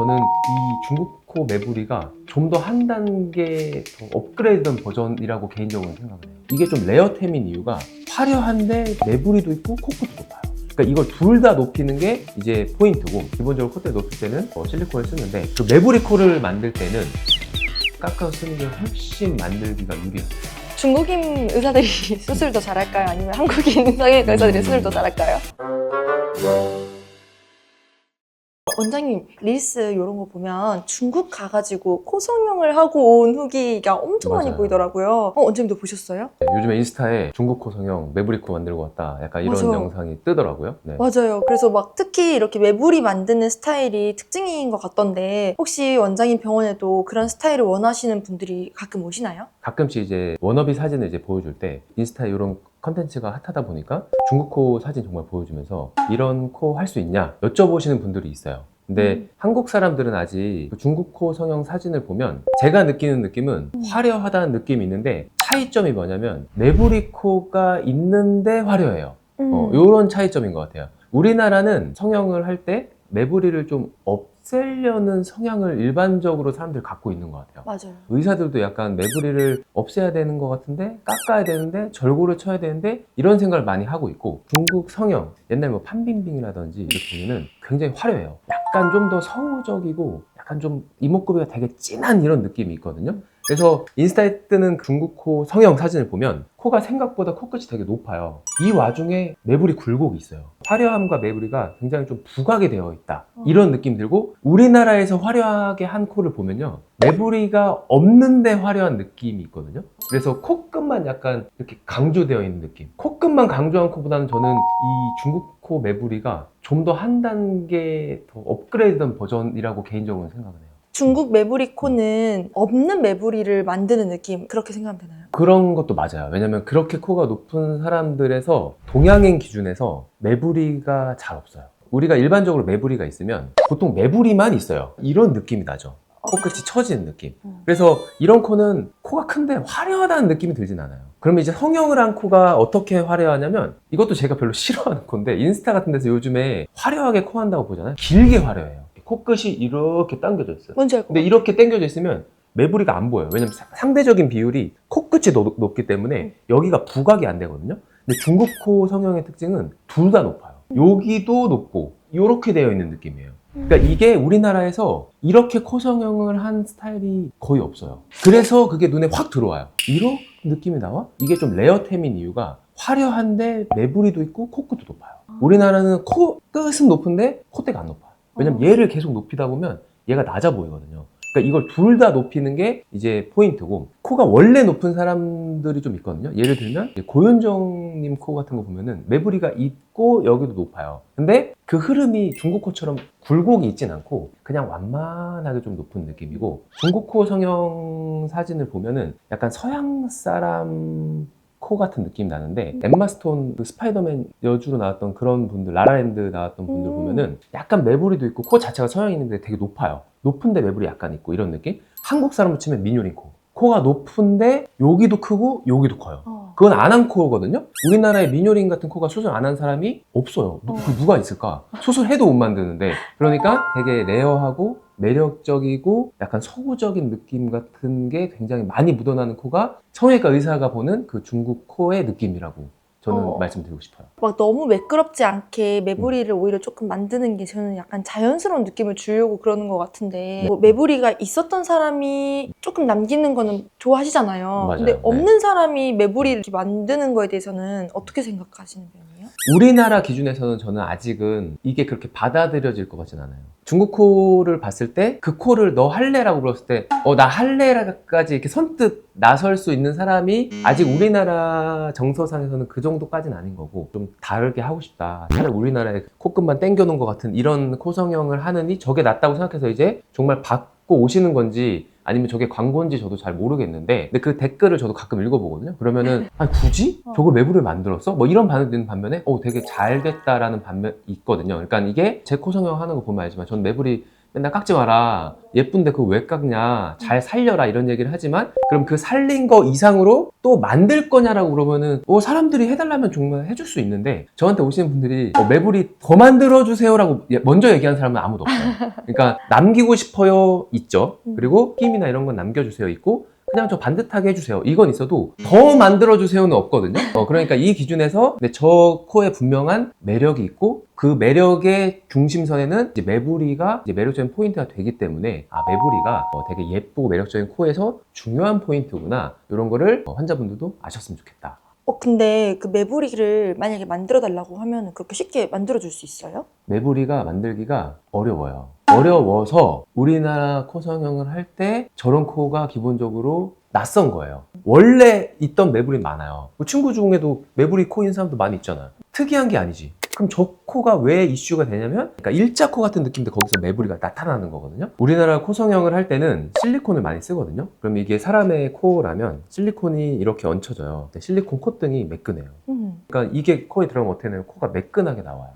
저는 이 중국 코 매부리가 좀 더 한 단계 더 업그레이드된 버전이라고 개인적으로 생각을 해요. 이게 좀 레어템인 이유가 화려한데 매부리도 있고 코끝도 높아요. 그러니까 이걸 둘 다 높이는 게 이제 포인트고 기본적으로 콧대 높일 때는 어, 실리콘을 쓰는데 그 매부리 코를 만들 때는 깎아서 쓰는 게 훨씬 만들기가 유리해요. 중국인 의사들이 수술 더 잘할까요? 아니면 한국인 성형외과 의사들이 음. 수술 더 잘할까요? 원장님 릴스 이런 거 보면 중국 가가지고 코 성형을 하고 온 후기가 엄청 많이 맞아요. 보이더라고요. 어, 원장님도 보셨어요? 네, 요즘에 인스타에 중국 코 성형 매부리 코 만들고 왔다 약간 이런 맞아요. 영상이 뜨더라고요. 네. 맞아요. 그래서 막 특히 이렇게 매부리 만드는 스타일이 특징인 것 같던데 혹시 원장님 병원에도 그런 스타일을 원하시는 분들이 가끔 오시나요? 가끔씩 이제 워너비 사진을 이제 보여줄 때 인스타에 이런 컨텐츠가 핫하다 보니까 중국 코 사진 정말 보여주면서 이런 코 할 수 있냐 여쭤보시는 분들이 있어요. 근데 음. 한국 사람들은 아직 그 중국 코 성형 사진을 보면 제가 느끼는 느낌은 음. 화려하다는 느낌이 있는데 차이점이 뭐냐면 매부리 코가 있는데 화려해요. 어, 음. 요런 차이점인 것 같아요. 우리나라는 성형을 할 때 매부리를 좀 없애려는 성향을 일반적으로 사람들이 갖고 있는 것 같아요. 맞아요. 의사들도 약간 매부리를 없애야 되는 것 같은데 깎아야 되는데 절고를 쳐야 되는데 이런 생각을 많이 하고 있고 중국 성형 옛날 뭐 판빙빙이라든지 이렇게 보면은 굉장히 화려해요 약간 좀 더 서구적이고 약간 좀 이목구비가 되게 진한 이런 느낌이 있거든요 그래서 인스타에 뜨는 중국 코 성형 사진을 보면 코가 생각보다 코끝이 되게 높아요. 이 와중에 매부리 굴곡이 있어요. 화려함과 매부리가 굉장히 좀 부각이 되어 있다. 이런 느낌 들고 우리나라에서 화려하게 한 코를 보면요. 매부리가 없는데 화려한 느낌이 있거든요. 그래서 코끝만 약간 이렇게 강조되어 있는 느낌. 코끝만 강조한 코보다는 저는 이 중국 코 매부리가 좀 더 한 단계 더 업그레이드된 버전이라고 개인적으로 생각을 해요 중국 매부리 코는 없는 매부리를 만드는 느낌 그렇게 생각하면 되나요? 그런 것도 맞아요. 왜냐면 그렇게 코가 높은 사람들에서 동양인 기준에서 매부리가 잘 없어요. 우리가 일반적으로 매부리가 있으면 보통 매부리만 있어요. 이런 느낌이 나죠. 코끝이 처지는 느낌. 음. 그래서 이런 코는 코가 큰데 화려하다는 느낌이 들진 않아요. 그러면 이제 성형을 한 코가 어떻게 화려하냐면 이것도 제가 별로 싫어하는 건데 인스타 같은 데서 요즘에 화려하게 코 한다고 보잖아요. 길게 화려해요. 코끝이 이렇게 당겨져 있어요. 뭔지 알고 근데 이렇게 당겨져 있으면 매부리가 안 보여요. 왜냐면 사- 상대적인 비율이 코끝이 높, 높기 때문에 여기가 부각이 안 되거든요. 근데 중국 코 성형의 특징은 둘 다 높아요. 여기도 높고 이렇게 되어 있는 느낌이에요. 그러니까 이게 우리나라에서 이렇게 코 성형을 한 스타일이 거의 없어요. 그래서 그게 눈에 확 들어와요. 이런 느낌이 나와? 이게 좀 레어템인 이유가 화려한데 매부리도 있고 코끝도 높아요. 우리나라는 코 끝은 높은데 콧대가 안 높아요. 왜냐면 어. 얘를 계속 높이다 보면 얘가 낮아 보이거든요. 그러니까 이걸 둘 다 높이는 게 이제 포인트고 코가 원래 높은 사람들이 좀 있거든요. 예를 들면 이제 고현정님 코 같은 거 보면은 매부리가 있고 여기도 높아요. 근데 그 흐름이 중국 코처럼 굴곡이 있진 않고 그냥 완만하게 좀 높은 느낌이고 중국 코 성형 사진을 보면은 약간 서양 사람 코 같은 느낌이 나는데 엠마 스톤 그 스파이더맨 여주로 나왔던 그런 분들 라라랜드 나왔던 분들 음. 보면은 약간 매부리도 있고 코 자체가 서양 인인데 되게 높아요. 높은데 매부리 약간 있고 이런 느낌? 한국 사람으로 치면 민요린 코. 코가 높은데 여기도 크고 여기도 커요. 어. 그건 안 한 코거든요? 우리나라에 민요린 같은 코가 수술 안 한 사람이 없어요. 누, 어. 그 누가 있을까? 수술해도 못 만드는데. 그러니까 되게 레어하고 매력적이고 약간 서구적인 느낌 같은 게 굉장히 많이 묻어나는 코가 성형외과 의사가 보는 그 중국 코의 느낌이라고 저는 어. 말씀드리고 싶어요. 막 너무 매끄럽지 않게 매부리를 오히려 조금 만드는 게 저는 약간 자연스러운 느낌을 주려고 그러는 것 같은데 네. 뭐 매부리가 있었던 사람이 조금 남기는 거는 좋아하시잖아요. 맞아요. 근데 네. 없는 사람이 매부리를 만드는 거에 대해서는 어떻게 생각하시는 편이에요? 우리나라 기준에서는 저는 아직은 이게 그렇게 받아들여질 것 같진 않아요. 중국 코를 봤을 때 그 코를 너 할래라고 불렀을 때 어 나 할래라까지 이렇게 선뜻 나설 수 있는 사람이 아직 우리나라 정서상에서는 그 정도까지는 아닌 거고 좀 다르게 하고 싶다. 차라리 우리나라에 코끝만 땡겨놓은 것 같은 이런 코 성형을 하느니 저게 낫다고 생각해서 이제 정말 받고 오시는 건지 아니면 저게 광고인지 저도 잘 모르겠는데 근데 그 댓글을 저도 가끔 읽어보거든요. 그러면은 아 굳이 어. 저걸 매부를 만들었어? 뭐 이런 반응이 드는 반면에 어 되게 잘 됐다라는 반면 있거든요. 그러니까 이게 제 코 성형 하는 거 보면 알지만 저는 매부리 맨날 깎지 마라. 예쁜데 그거 왜 깎냐. 잘 살려라. 이런 얘기를 하지만 그럼 그 살린 거 이상으로 또 만들 거냐라고 그러면은 뭐 사람들이 해달라면 정말 해줄 수 있는데 저한테 오시는 분들이 어, 매불이 더 만들어주세요라고 예- 먼저 얘기하는 사람은 아무도 없어요. 그러니까 남기고 싶어요 있죠. 그리고 힘이나 이런 건 남겨주세요 있고 그냥 저 반듯하게 해주세요. 이건 있어도 더 만들어주세요는 없거든요. 어, 그러니까 이 기준에서 네, 저 코에 분명한 매력이 있고 그 매력의 중심선에는 이제 매부리가 이제 매력적인 포인트가 되기 때문에 아 매부리가 어, 되게 예쁘고 매력적인 코에서 중요한 포인트구나 이런 거를 어, 환자분들도 아셨으면 좋겠다. 어, 근데 그 매부리를 만약에 만들어 달라고 하면 그렇게 쉽게 만들어 줄 수 있어요? 매부리가 만들기가 어려워요. 어려워서 우리나라 코 성형을 할 때 저런 코가 기본적으로 낯선 거예요. 원래 있던 매부리 많아요. 그 친구 중에도 매부리 코인 사람도 많이 있잖아요. 특이한 게 아니지. 그럼 저 코가 왜 이슈가 되냐면, 그러니까 일자 코 같은 느낌도 거기서 매부리가 나타나는 거거든요. 우리나라 코 성형을 할 때는 실리콘을 많이 쓰거든요. 그럼 이게 사람의 코라면 실리콘이 이렇게 얹혀져요. 실리콘 콧등이 매끈해요. 음. 그러니까 이게 코에 들어가면 어떻게 되냐면 코가 매끈하게 나와요.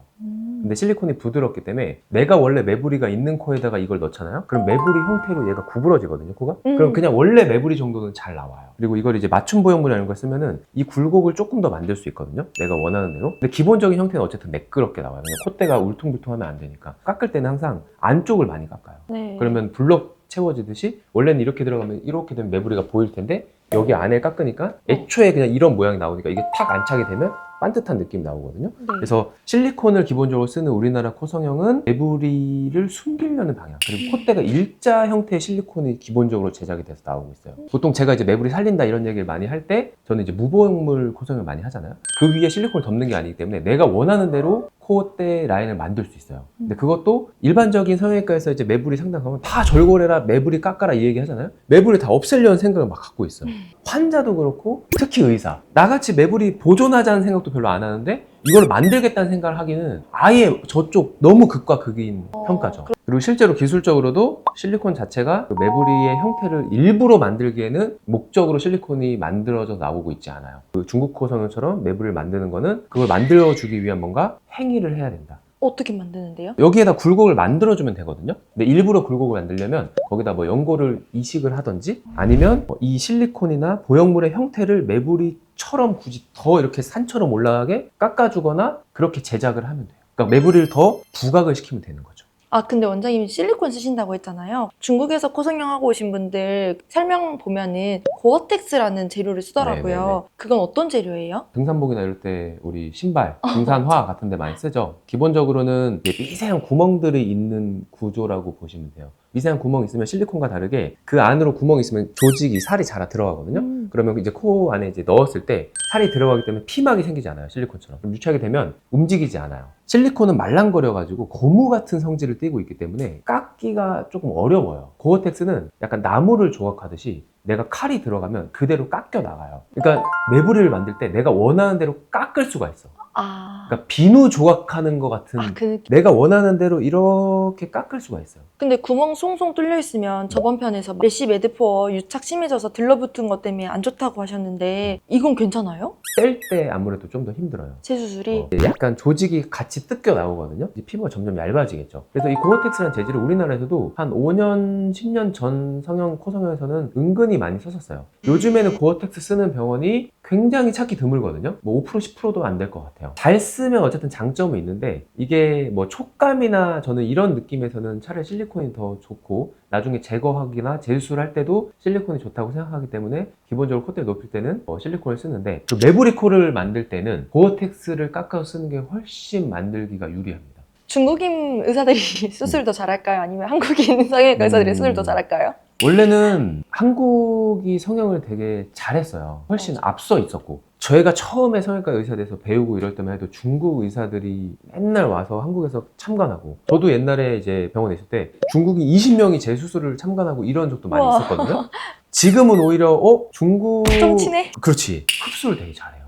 음. 근데 실리콘이 부드럽기 때문에 내가 원래 매부리가 있는 코에다가 이걸 넣잖아요. 그럼 매부리 형태로 얘가 구부러지거든요, 코가. 음. 그럼 그냥 원래 매부리 정도는 잘 나와요. 그리고 이걸 이제 맞춤 보형물 이런 걸 쓰면은 이 굴곡을 조금 더 만들 수 있거든요. 내가 원하는 대로. 근데 기본적인 형태는 어쨌든 매끄럽게 나와요. 그냥 콧대가 울퉁불퉁하면 안 되니까. 깎을 때는 항상 안쪽을 많이 깎아요. 네. 그러면 블럭 채워지듯이 원래는 이렇게 들어가면 이렇게 되면 매부리가 보일 텐데 여기 안에 깎으니까 애초에 그냥 이런 모양이 나오니까 이게 탁 안착이 되면 반듯한 느낌이 나오거든요. 네. 그래서 실리콘을 기본적으로 쓰는 우리나라 코 성형은 매부리를 숨기려는 방향. 그리고 콧대가 일자 형태의 실리콘이 기본적으로 제작이 돼서 나오고 있어요. 보통 제가 이제 매부리 살린다 이런 얘기를 많이 할 때 저는 이제 무보형물 코 성형을 많이 하잖아요. 그 위에 실리콘을 덮는 게 아니기 때문에 내가 원하는 대로 콧대 라인을 만들 수 있어요. 근데 그것도 일반적인 성형외과에서 이제 매부리 상담하면 다 절골해라 매부리 깎아라 이 얘기 하잖아요. 매부리 다 없애려는 생각을 막 갖고 있어요 환자도 그렇고 특히 의사. 나같이 매부리 보존하자는 생각도 별로 안 하는데 이걸 만들겠다는 생각을 하기는 아예 저쪽 너무 극과 극인 평가죠. 그리고 실제로 기술적으로도 실리콘 자체가 그 매부리의 형태를 일부러 만들기에는 목적으로 실리콘이 만들어져 나오고 있지 않아요. 그 중국 코 성형처럼 매부리를 만드는 거는 그걸 만들어주기 위한 뭔가 행위를 해야 된다 어떻게 만드는데요? 여기에다 굴곡을 만들어주면 되거든요. 근데 일부러 굴곡을 만들려면 거기다 뭐 연고를 이식을 하든지 아니면 뭐이 실리콘이나 보형물의 형태를 매부리처럼 굳이 더 이렇게 산처럼 올라가게 깎아주거나 그렇게 제작을 하면 돼요. 그러니까 매부리를 더 부각을 시키면 되는 거죠. 아 근데 원장님이 실리콘 쓰신다고 했잖아요. 중국에서 코 성형하고 오신 분들 설명 보면은 고어텍스라는 재료를 쓰더라고요. 네네네. 그건 어떤 재료예요? 등산복이나 이럴 때 우리 신발, 등산화 같은 데 많이 쓰죠. 기본적으로는 이게 미세한 구멍들이 있는 구조라고 보시면 돼요. 미세한 구멍이 있으면 실리콘과 다르게 그 안으로 구멍이 있으면 조직이 살이 잘 들어가거든요. 음. 그러면 이제 코 안에 이제 넣었을 때 살이 들어가기 때문에 피막이 생기지 않아요. 실리콘처럼. 그럼 유착이 되면 움직이지 않아요. 실리콘은 말랑거려가지고 고무 같은 성질을 띠고 있기 때문에 깎기가 조금 어려워요. 고어텍스는 약간 나무를 조각하듯이 내가 칼이 들어가면 그대로 깎여 나가요. 그러니까 매부리를 만들 때 내가 원하는 대로 깎을 수가 있어. 아, 그러니까 비누 조각하는 것 같은 아, 그 느낌. 내가 원하는 대로 이렇게 깎을 수가 있어요. 근데 구멍 송송 뚫려 있으면 저번 편에서 메시 매드포어 유착 심해져서 들러붙은 것 때문에 안 좋다고 하셨는데 이건 괜찮아요? 뗄 때 아무래도 좀 더 힘들어요. 재수술이? 어, 약간 조직이 같이 뜯겨 나오거든요. 이제 피부가 점점 얇아지겠죠. 그래서 이 고어텍스라는 재질을 우리나라에서도 한 5년, 10년 전 성형, 코성형에서는 은근히 많이 썼었어요. 요즘에는 고어텍스 쓰는 병원이 굉장히 찾기 드물거든요. 뭐 5%, 10%도 안 될 것 같아요. 잘 쓰면 어쨌든 장점은 있는데 이게 뭐 촉감이나 저는 이런 느낌에서는 차라리 실리콘이 더 좋고 나중에 제거하기나 재수술 할 때도 실리콘이 좋다고 생각하기 때문에 기본적으로 콧대 높일 때는 어, 실리콘을 쓰는데 그 매부리 코를 만들 때는 고어텍스를 깎아서 쓰는 게 훨씬 만들기가 유리합니다. 중국인 의사들이 수술 더 잘할까요? 아니면 한국인 성형외과 의사들이 음. 수술 더 잘할까요? 원래는 한국이 성형을 되게 잘했어요. 훨씬 앞서 있었고. 저희가 처음에 성형외과 의사 돼서 배우고 이럴 때만 해도 중국 의사들이 맨날 와서 한국에서 참관하고 저도 옛날에 이제 병원에 있을 때 중국인 20명이 제 수술을 참관하고 이런 적도 많이 우와. 있었거든요. 지금은 오히려 어 중국 좀 친해? 그렇지 흡수를 되게 잘해요.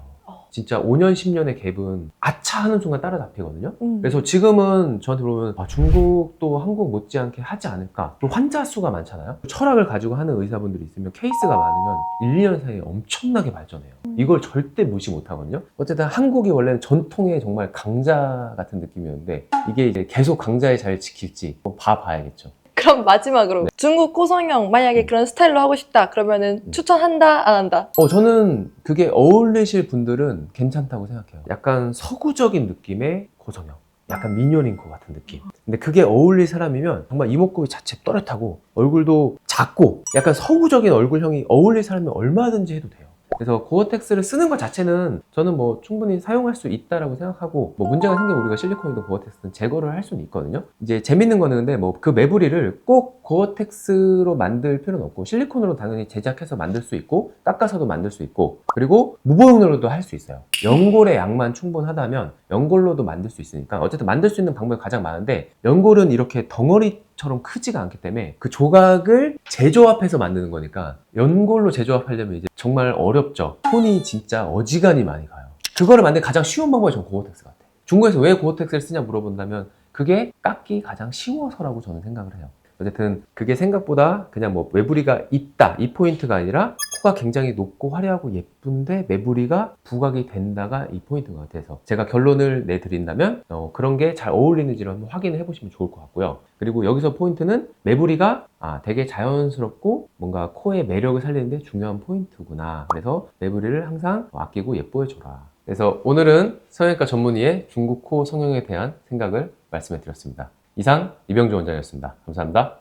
어. 진짜 5년, 10년의 갭은 아차 하는 순간 따라잡히거든요. 음. 그래서 지금은 저한테 물어보면 아, 중국도 한국 못지않게 하지 않을까? 또 환자 수가 많잖아요. 철학을 가지고 하는 의사분들이 있으면 케이스가 많으면 1, 2년 사이에 엄청나게 발전해요. 이걸 절대 무시 못하거든요. 어쨌든 한국이 원래는 전통의 정말 강자 같은 느낌이었는데 이게 이제 계속 강자의 자리를 지킬지 봐봐야겠죠. 그럼 마지막으로 중국 코성형 만약에 음. 그런 스타일로 하고 싶다 그러면은 음. 추천한다 안 한다? 어, 저는 그게 어울리실 분들은 괜찮다고 생각해요. 약간 서구적인 느낌의 고성형. 약간 미녀링코 같은 느낌. 근데 그게 어울릴 사람이면 정말 이목구비 자체 또렷하고 얼굴도 작고 약간 서구적인 얼굴형이 어울릴 사람이면 얼마든지 해도 돼요. 그래서 고어텍스를 쓰는 것 자체는 저는 뭐 충분히 사용할 수 있다라고 생각하고 뭐 문제가 생기면 우리가 실리콘이든 고어텍스든 제거를 할 수는 있거든요. 이제 재밌는 거는 근데 뭐 그 매부리를 꼭 고어텍스로 만들 필요는 없고 실리콘으로 당연히 제작해서 만들 수 있고 깎아서도 만들 수 있고 그리고 무보용료로도 할 수 있어요. 연골의 양만 충분하다면 연골로도 만들 수 있으니까 어쨌든 만들 수 있는 방법이 가장 많은데 연골은 이렇게 덩어리 처럼 크지가 않기 때문에 그 조각을 재조합해서 만드는 거니까 연골로 재조합하려면 이제 정말 어렵죠. 손이 진짜 어지간히 많이 가요. 그거를 만드는 가장 쉬운 방법이 전 고어텍스 같아요. 중국에서 왜 고어텍스를 쓰냐 물어본다면 그게 깎기 가장 쉬워서라고 저는 생각을 해요. 어쨌든 그게 생각보다 그냥 뭐 매부리가 있다 이 포인트가 아니라 코가 굉장히 높고 화려하고 예쁜데 매부리가 부각이 된다가 이 포인트인 것 같아서 제가 결론을 내드린다면 어, 그런 게 잘 어울리는지를 한번 확인을 해보시면 좋을 것 같고요. 그리고 여기서 포인트는 매부리가 아, 되게 자연스럽고 뭔가 코의 매력을 살리는데 중요한 포인트구나. 그래서 매부리를 항상 아끼고 예뻐해줘라. 그래서 오늘은 성형외과 전문의의 중국 코 성형에 대한 생각을 말씀해 드렸습니다. 이상 이병주 원장이었습니다. 감사합니다.